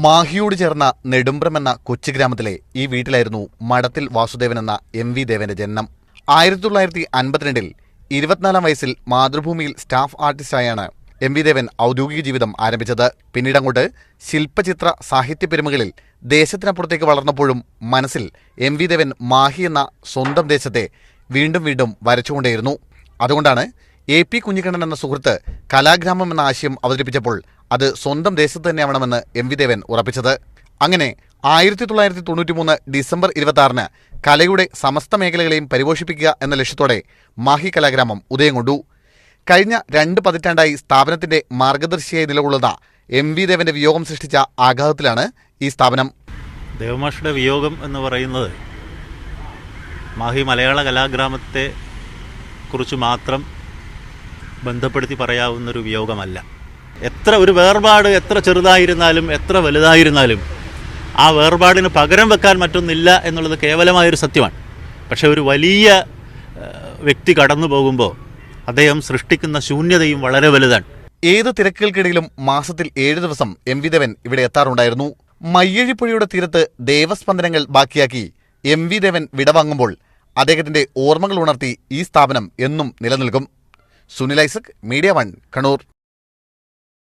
മാഹിയോട് ചേർന്ന നെടുമ്പ്രം എന്ന കൊച്ചു ഗ്രാമത്തിലെ ഈ വീട്ടിലായിരുന്നു മഠത്തിൽ വാസുദേവൻ എന്ന എം വി ദേവന്റെ ജനനം. ആയിരത്തി തൊള്ളായിരത്തി അൻപത്തിരണ്ടിൽ ഇരുപത്തിനാലാം വയസ്സിൽ മാതൃഭൂമിയിൽ സ്റ്റാഫ് ആർട്ടിസ്റ്റായാണ് എം വി ദേവൻ ഔദ്യോഗിക ജീവിതം ആരംഭിച്ചത്. പിന്നീട് അങ്ങോട്ട് ശില്പചിത്ര സാഹിത്യ പെരുമകളിൽ ദേശത്തിനപ്പുറത്തേക്ക് വളർന്നപ്പോഴും മനസ്സിൽ എം വി ദേവൻ മാഹി എന്ന സ്വന്തം ദേശത്തെ വീണ്ടും വീണ്ടും വരച്ചുകൊണ്ടേയിരുന്നു. അതുകൊണ്ടാണ് എ പി കുഞ്ഞിക്കണ്ണൻ എന്ന സുഹൃത്ത് കലാഗ്രാമം എന്ന ആശയം അവതരിപ്പിച്ചപ്പോൾ അത് സ്വന്തം ദേശത്ത് തന്നെയാവണമെന്ന് എം വി ദേവൻ ഉറപ്പിച്ചത്. അങ്ങനെ ആയിരത്തി തൊള്ളായിരത്തി തൊണ്ണൂറ്റി മൂന്ന് ഡിസംബർ ഇരുപത്തി കലയുടെ സമസ്ത മേഖലകളെയും പരിപോഷിപ്പിക്കുക എന്ന ലക്ഷ്യത്തോടെ മാഹി കലാഗ്രാമം ഉദയം കൊണ്ടു. കഴിഞ്ഞ രണ്ട് പതിറ്റാണ്ടായി സ്ഥാപനത്തിന്റെ മാർഗദർശിയായി നിലകൊള്ളുന്ന എം വി ദേവന്റെ വിയോഗം സൃഷ്ടിച്ച ആഘാതത്തിലാണ് ഈ സ്ഥാപനം. ദേവമാഷയുടെ വിയോഗം എന്ന് പറയുന്നത് മാഹി മലയാള കലാഗ്രാമത്തെ കുറിച്ച് മാത്രം ബന്ധപ്പെടുത്തി പറയാവുന്നൊരു വിയോഗമല്ല. എത്ര ഒരു വേർപാട് എത്ര ചെറുതായിരുന്നാലും എത്ര വലുതായിരുന്നാലും ആ വേർപാടിന് പകരം വെക്കാൻ മറ്റൊന്നില്ല എന്നുള്ളത് കേവലമായൊരു സത്യമാണ്. പക്ഷേ ഒരു വലിയ വ്യക്തി കടന്നു പോകുമ്പോൾ അദ്ദേഹം സൃഷ്ടിക്കുന്ന ശൂന്യതയും വളരെ വലുതാണ്. ഏത് തിരക്കുകൾക്കിടയിലും മാസത്തിൽ ഏഴ് ദിവസം എം വി ദേവൻ ഇവിടെ എത്താറുണ്ടായിരുന്നു. മയ്യഴിപ്പുഴയുടെ തീരത്ത് ദേവസ്പന്ദനങ്ങൾ ബാക്കിയാക്കി എം വി ദേവൻ വിടവാങ്ങുമ്പോൾ അദ്ദേഹത്തിന്റെ ഓർമ്മകൾ ഉണർത്തി ഈ സ്ഥാപനം എന്നും നിലനിൽക്കും. Sunil Isaac media one Kannur.